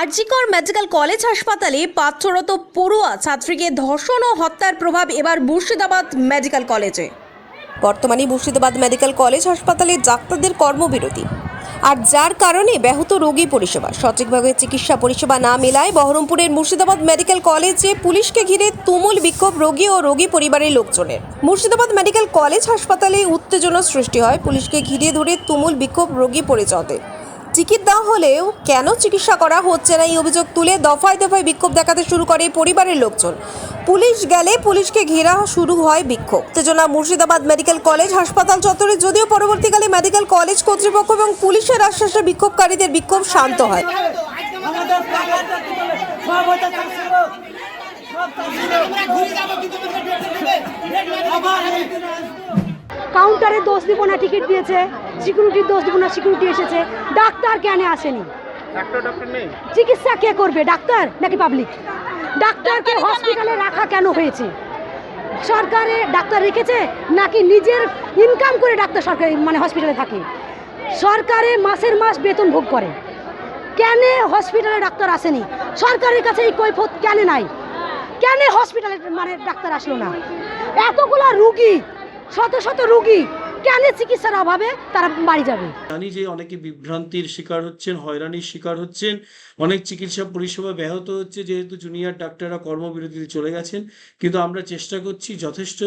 RG Kar medical college হাসপাতালে পাঠরত পড়ুয়া ছাত্রীকে ধর্ষণ ও হত্যার প্রভাব এবার মুর্শিদাবাদ মেডিকেল কলেজে। বর্তমানে মুর্শিদাবাদ মেডিকেল কলেজ হাসপাতালে ডাক্তারদের কর্মবিরতি। আর যার কারণে ব্যাহত রোগী পরিষেবা। সঠিকভাবে চিকিৎসা পরিষেবা না মেলায় বহরমপুরের মুর্শিদাবাদ মেডিকেল কলেজে পুলিশকে ঘিরে তুমুল বিক্ষোভ রোগী ও রোগী পরিবারের লোকজনের। মুর্শিদাবাদ মেডিকেল কলেজ হাসপাতালে উত্তেজনা সৃষ্টি হয়। পুলিশকে ঘিরে ধরে তুমুল বিক্ষোভ রোগী পরিচয়দের। টিকিট দেওয়া হলেও কেন চিকিৎসা করা হচ্ছে না এই অভিযোগ তুলে দফায় দফায় বিক্ষোভ দেখাতে শুরু করে পরিবারের লোকজন। পুলিশ গেলে পুলিশকে ঘেরা শুরু হয় বিক্ষোভ। উত্তেজনা মুর্শিদাবাদ মেডিকেল কলেজ হাসপাতাল চত্বরে যদিও পরবর্তীকালে মেডিকেল কলেজ কর্তৃপক্ষ এবং পুলিশের আশ্বাসে বিক্ষোভকারীদের বিক্ষোভ শান্ত হয়। কাউন্টারে দোষ দিব না, টিকিট দিয়েছে। সিকিউরিটির দোষ দিব না সিকিউরিটি এসেছে। ডাক্তার কেন আসেনি। চিকিৎসা কে করবে ডাক্তার নাকি পাবলিক ডাক্তারকে হসপিটালে রাখা কেন হয়েছে? সরকারে ডাক্তার রেখেছে নাকি নিজের ইনকাম করে ডাক্তার সরকারি মানে হসপিটালে থাকে? সরকারে মাসের মাস বেতন ভোগ করে। কেন হসপিটালে ডাক্তার আসেনি? সরকারের কাছে এই কৈফত কেন নাই? কেন হসপিটালে মানে ডাক্তার আসলো না? এতগুলা রুগী শত শত রুগী কেন চিকিৎসার অভাবে তারা বাড়ি যাবে। জানি যে অনেকে বিভ্রান্তির শিকার হচ্ছেন, হয়রানির শিকার হচ্ছেন, অনেক চিকিৎসা পরিষেবা ব্যাহত হচ্ছে, যেহেতু জুনিয়র ডাক্তাররা কর্মবিরতিতে চলে গেছেন। কিন্তু আমরা চেষ্টা করছি যথেষ্ট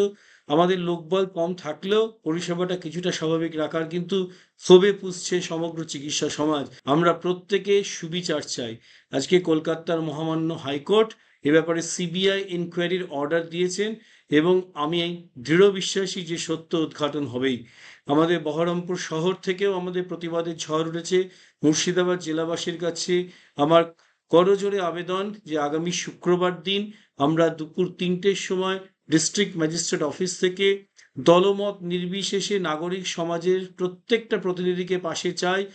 আমাদের লোকবল কম থাকলেও পরিষেবাটা কিছুটা স্বাভাবিক রাখার, কিন্তু ক্ষোভে পুষছে সমগ্র চিকিৎসা সমাজ। আমরা প্রত্যেকে সুবিচার চাই। আজকে কলকাতার মহামান্য হাইকোর্ট এ ব্যাপারে সিবিআই ইনকোয়ারির অর্ডার দিয়েছেন। এবং আমি দৃঢ় বিশ্বাসী যে সত্য উদ্ঘাটন হবেই। আমাদের বহরমপুর শহর থেকেও আমাদের প্রতিবাদের ঝড় উঠেছে। মুর্শিদাবাদ জেলাবাসীর কাছে আমার করজোরে আবেদন যে আগামী শুক্রবার দিন আমরা দুপুর তিনটের সময় ডিস্ট্রিক্ট ম্যাজিস্ট্রেট অফিস থেকে দলমত নির্বিশেষে নাগরিক সমাজের প্রত্যেকটা প্রতিনিধিকে পাশে চাই।